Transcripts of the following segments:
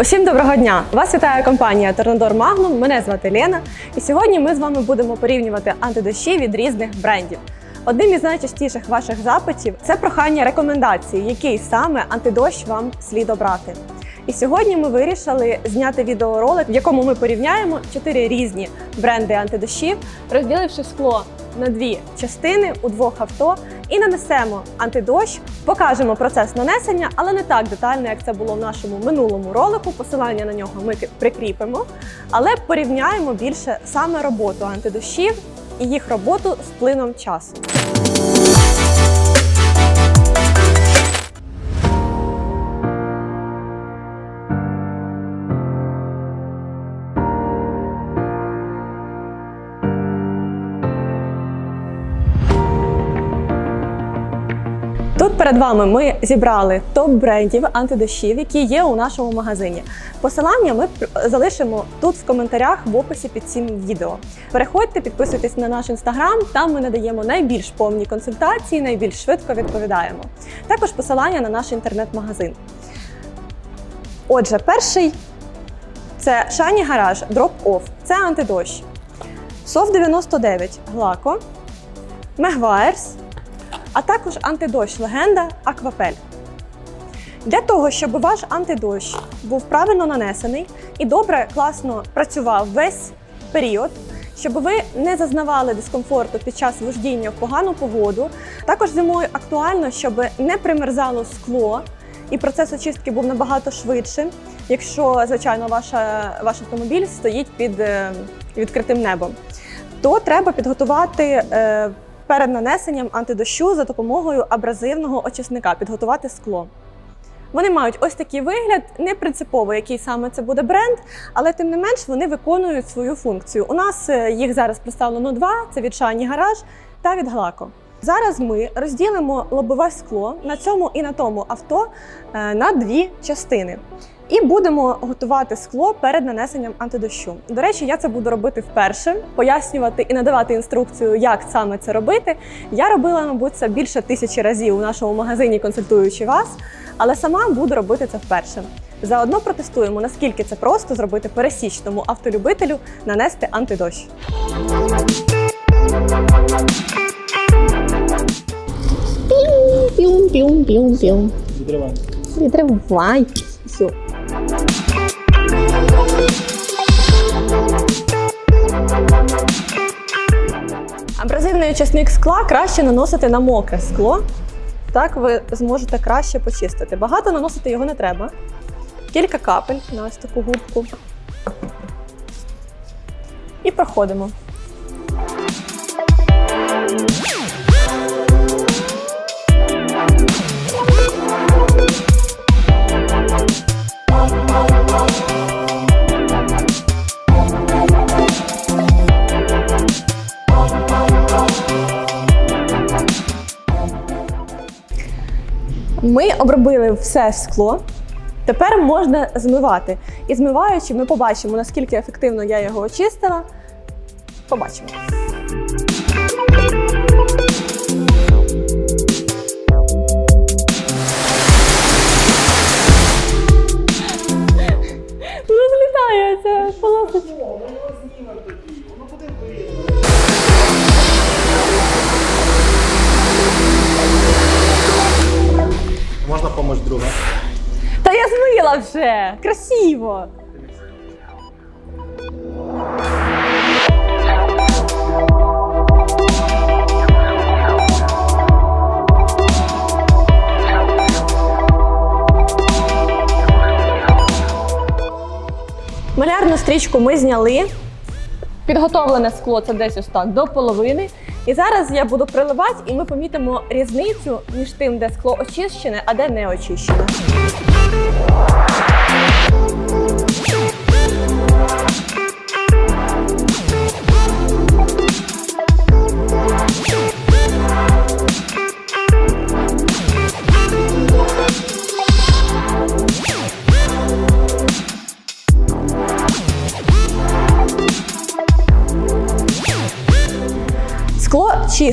Усім доброго дня! Вас вітає компанія Торнадор Magnum. Мене звати Лена. І сьогодні ми з вами будемо порівнювати антидощі від різних брендів. Одним із найчастіших ваших запитів це прохання рекомендацій, який саме антидощ вам слід обрати. І сьогодні ми вирішили зняти відеоролик, в якому ми порівняємо чотири різні бренди антидощів, розділивши скло на дві частини у двох авто і нанесемо антидощ, покажемо процес нанесення, але не так детально, як це було в нашому минулому ролику. Посилання на нього ми прикріпимо, але порівняємо більше саме роботу антидощів і їх роботу з плином часу. Перед вами ми зібрали топ брендів антидощів, які є у нашому магазині. Посилання ми залишимо тут в коментарях в описі під цим відео. Переходьте, підписуйтесь на наш інстаграм. Там ми надаємо найбільш повні консультації, найбільш швидко відповідаємо. Також посилання на наш інтернет-магазин. Отже, перший це Shiny Garage Drop Off. Це антидощ. SOF 99 Глако, Мегвайерс, а також антидощ легенда Аквапель. Для того, щоб ваш антидощ був правильно нанесений і добре, класно працював весь період, щоб ви не зазнавали дискомфорту під час вождіння в погану погоду. Також зимою актуально, щоб не примерзало скло і процес очистки був набагато швидшим, якщо, звичайно, ваша, ваш автомобіль стоїть під е, відкритим небом, то треба підготувати. Перед нанесенням антидощу за допомогою абразивного очисника підготувати скло. Вони мають ось такий вигляд, не принципово, який саме це буде бренд, але тим не менш вони виконують свою функцію. У нас е, їх зараз представлено два: це від Shiny Garage та від Глако. Зараз ми розділимо лобове скло на цьому і на тому авто е, на дві частини. І будемо готувати скло перед нанесенням антидощу. До речі, я це буду робити вперше, пояснювати і надавати інструкцію, як саме це робити. Я робила, мабуть, це більше тисячі разів у нашому магазині, консультуючи вас, але сама буду робити це вперше. Заодно протестуємо, наскільки це просто зробити пересічному автолюбителю нанести антидощ. Піум-піум-піум-піум. Відриваємо. Відривай. Очисник скла краще наносити на мокре скло. Так ви зможете краще почистити. Багато наносити його не треба. Кілька капель на ось таку губку. І проходимо. Обробили все скло. Тепер можна змивати. І змиваючи, ми побачимо, наскільки ефективно я його очистила. Побачимо. Розлітається помочь друга? Та я змила вже! Красиво! Малярну стрічку ми зняли. Підготовлене скло це десь ось так до половини. І зараз я буду приливати, і ми помітимо різницю між тим, де скло очищене, а де не очищене.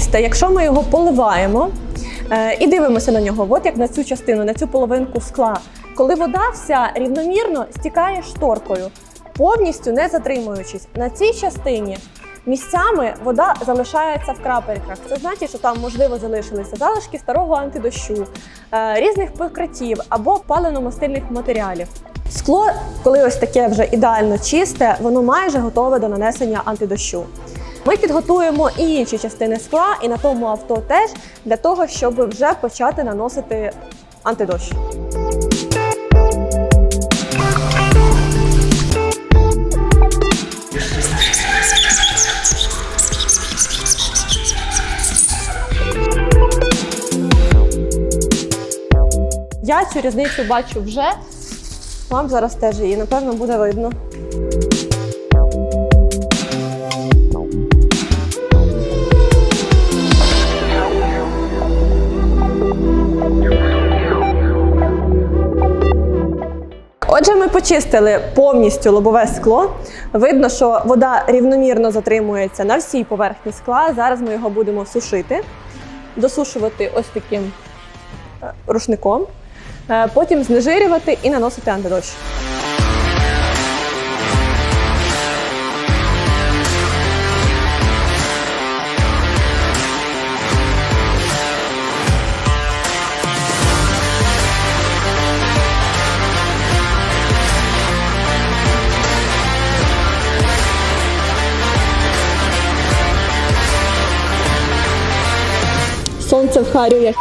Скло якщо ми його поливаємо е, і дивимося на нього, от як на цю частину, на цю половинку скла, коли вода вся рівномірно стікає шторкою, повністю не затримуючись. На цій частині місцями вода залишається в крапельках. Це значить, що там можливо залишилися залишки старого антидощу, е, різних покриттів або паливно-мастильних матеріалів. Скло, коли ось таке вже ідеально чисте, воно майже готове до нанесення антидощу. Ми підготуємо і інші частини скла, і на тому авто теж для того, щоб вже почати наносити антидощ. Я цю різницю бачу вже. Вам зараз теж її, напевно, буде видно. Отже, ми почистили повністю лобове скло. Видно, що вода рівномірно затримується на всій поверхні скла. Зараз ми його будемо сушити, досушувати ось таким е, рушником, Е, потім знежирювати і наносити антидощ. Сонце вхарює.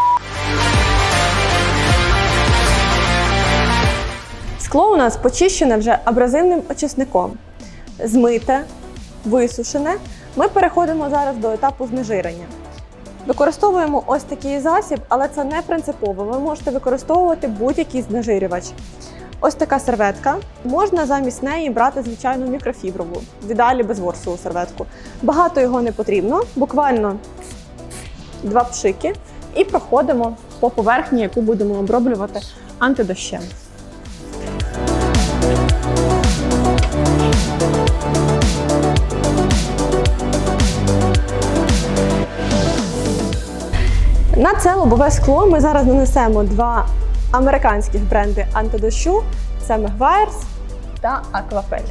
Скло у нас почищене вже абразивним очисником. Змите, висушене. Ми переходимо зараз до етапу знежирення. Використовуємо ось такий засіб, але це не принципово. Ви можете використовувати будь-який знежирювач. Ось така серветка. Можна замість неї брати звичайну мікрофіброву, в ідеалі безворсову серветку. Багато його не потрібно, буквально два пшики, і проходимо по поверхні, яку будемо оброблювати антидощем. На це лобове скло ми зараз нанесемо два американських бренди антидощу: це Megwires та Aquapel.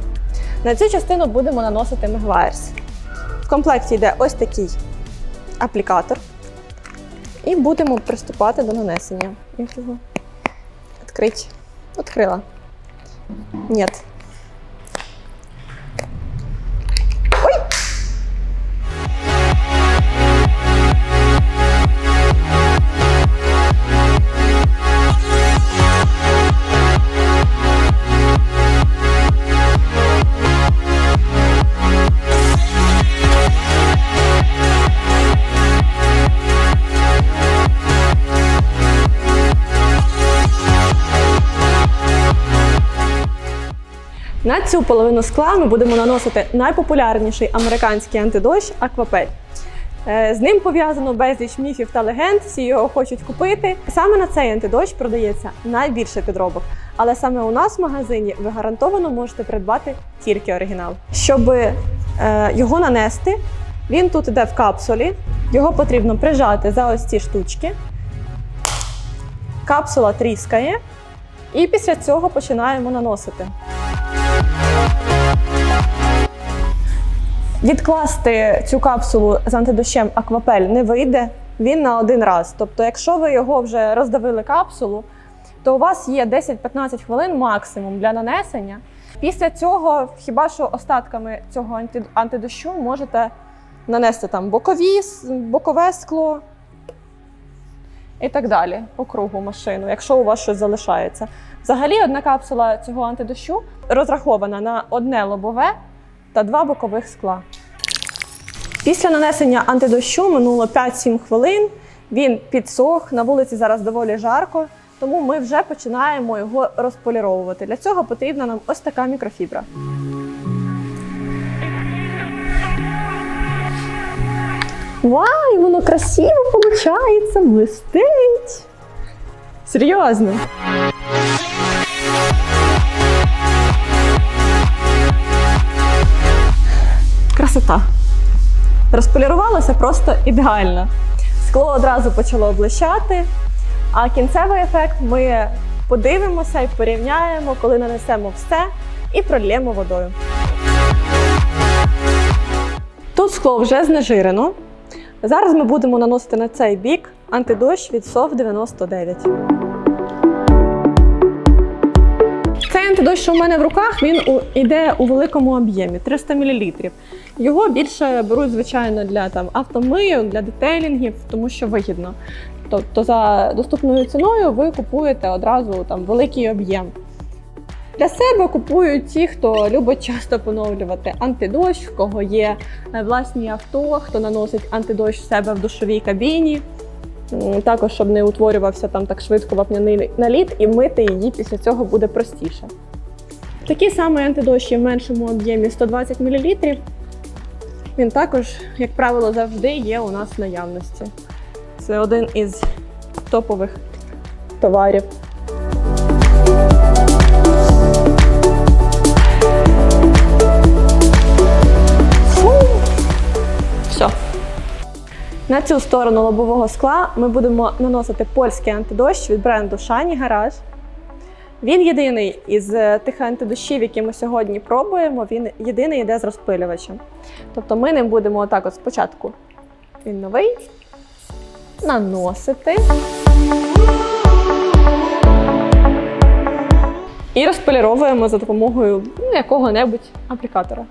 На цю частину будемо наносити Megwires. В комплекті йде ось такий аплікатор. І будемо приступати до нанесення. Як його відкрити? Відкрила. Ні. Цю половину скла ми будемо наносити найпопулярніший американський антидощ Аквапель. Е, З ним пов'язано безліч міфів та легенд, всі його хочуть купити. Саме на цей антидощ продається найбільше підробок. Але саме у нас в магазині ви гарантовано можете придбати тільки оригінал. Щоб е, його нанести, він тут іде в капсулі. Його потрібно прижати за ось ці штучки. Капсула тріскає, і після цього починаємо наносити. Відкласти цю капсулу з антидощем аквапель не вийде. Він на один раз. Тобто, якщо ви його вже роздавили капсулу, то у вас є 10-15 хвилин максимум для нанесення. Після цього, хіба що остатками цього анти- антидощу можете нанести там бокові, бокове скло і так далі по кругу машину, якщо у вас щось залишається. Взагалі, одна капсула цього антидощу розрахована на одне лобове та два бокових скла. Після нанесення антидощу минуло 5-7 хвилин. Він підсох. На вулиці зараз доволі жарко, тому ми вже починаємо його розполіровувати. Для цього потрібна нам ось така мікрофібра. Вау, воно красиво виходить, блистить. Серйозно. Красота. Розполірувалося просто ідеально. Скло одразу почало блищати, а кінцевий ефект ми подивимося і порівняємо, коли нанесемо все і прольємо водою. Тут скло вже знежирено. Зараз ми будемо наносити на цей бік антидощ від СОВ 99. Цей антидощ, що в мене в руках, він йде у великому об'ємі 300 мл. Його більше беруть, звичайно, для там, автомийок, для детейлінгів, тому що вигідно. Тобто за доступною ціною ви купуєте одразу там, великий об'єм. Для себе купують ті, хто любить часто поновлювати антидощ, в кого є е, власні авто, хто наносить антидощ в себе в душовій кабіні. Також, щоб не утворювався там так швидко вапняний наліт, і мити її після цього буде простіше. Такий самий антидощ є в меншому об'ємі 120 мл. Він також, як правило, завжди є у нас в наявності. Це один із топових товарів. На цю сторону лобового скла ми будемо наносити польський антидощ від бренду Shiny Garage. Він єдиний із е, тих антидощів, які ми сьогодні пробуємо, він єдиний йде з розпилювачем. Тобто ми ним будемо отак от спочатку він новий, наносити. І розполіровуємо за допомогою ну, якого-небудь аплікатора.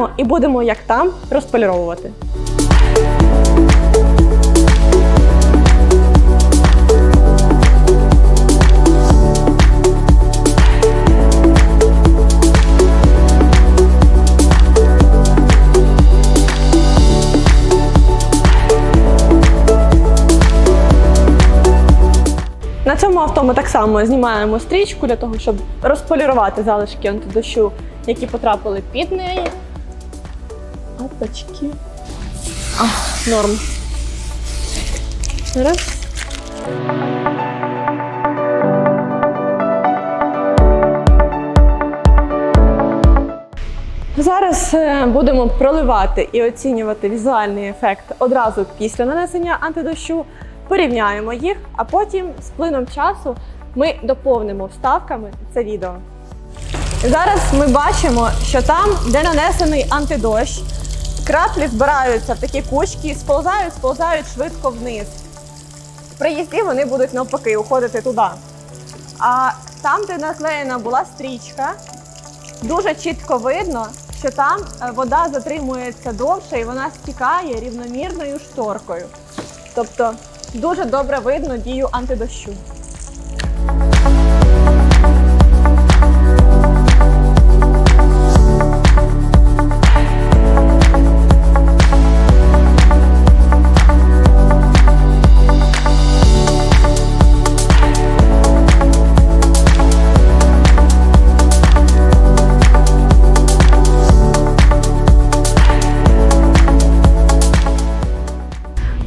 Тепер і будемо як там розполіровувати. На цьому авто ми так само знімаємо стрічку для того, щоб розполірувати залишки антидощу, які потрапили під неї. Опачки. А, норм. Раз. Зараз е, будемо проливати і оцінювати візуальний ефект одразу після нанесення антидощу. Порівняємо їх, а потім з плином часу ми доповнимо вставками це відео. Зараз ми бачимо, що там, де нанесений антидощ, краплі збираються в такі кучки, сползають, сползають швидко вниз. При їзді вони будуть навпаки уходити туди. А там, де наклеєна була стрічка, дуже чітко видно, що там е, вода затримується довше і вона стікає рівномірною шторкою. Тобто дуже добре видно дію антидощу.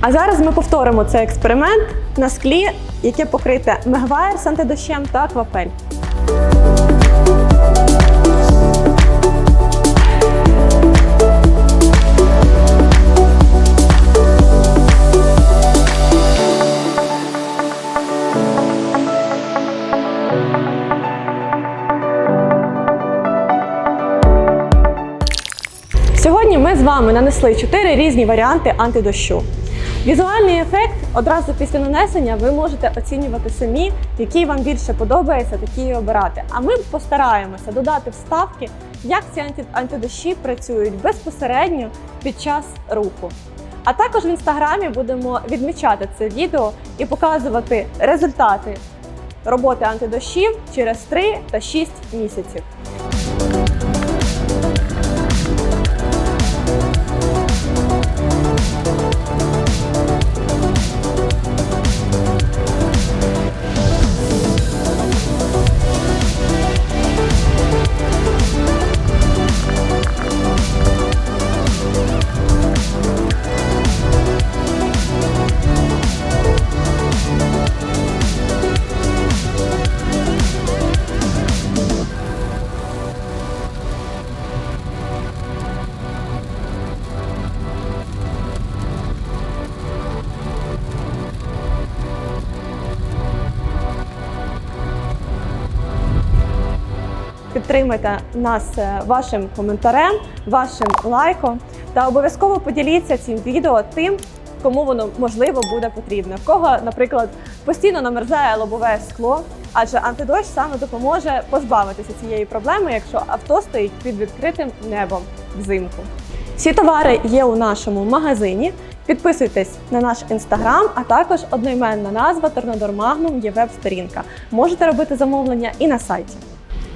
А зараз ми повторимо цей експеримент на склі, яке покрите мегваєр з антидощем та аквапель. Сьогодні ми з вами нанесли 4 різні варіанти антидощу. Візуальний ефект одразу після нанесення ви можете оцінювати самі, який вам більше подобається, такий і обирати. А ми постараємося додати вставки, як ці анти- антидощі працюють безпосередньо під час руху. А також в інстаграмі будемо відмічати це відео і показувати результати роботи антидощів через 3 та 6 місяців. Підтримайте нас е, вашим коментарем, вашим лайком та обов'язково поділіться цим відео тим, кому воно можливо буде потрібно. В кого, наприклад, постійно намерзає лобове скло, адже антидощ саме допоможе позбавитися цієї проблеми, якщо авто стоїть під відкритим небом взимку. Всі товари є у нашому магазині. Підписуйтесь на наш інстаграм, а також одноіменна назва Торнадор Magnum є веб-сторінка. Можете робити замовлення і на сайті.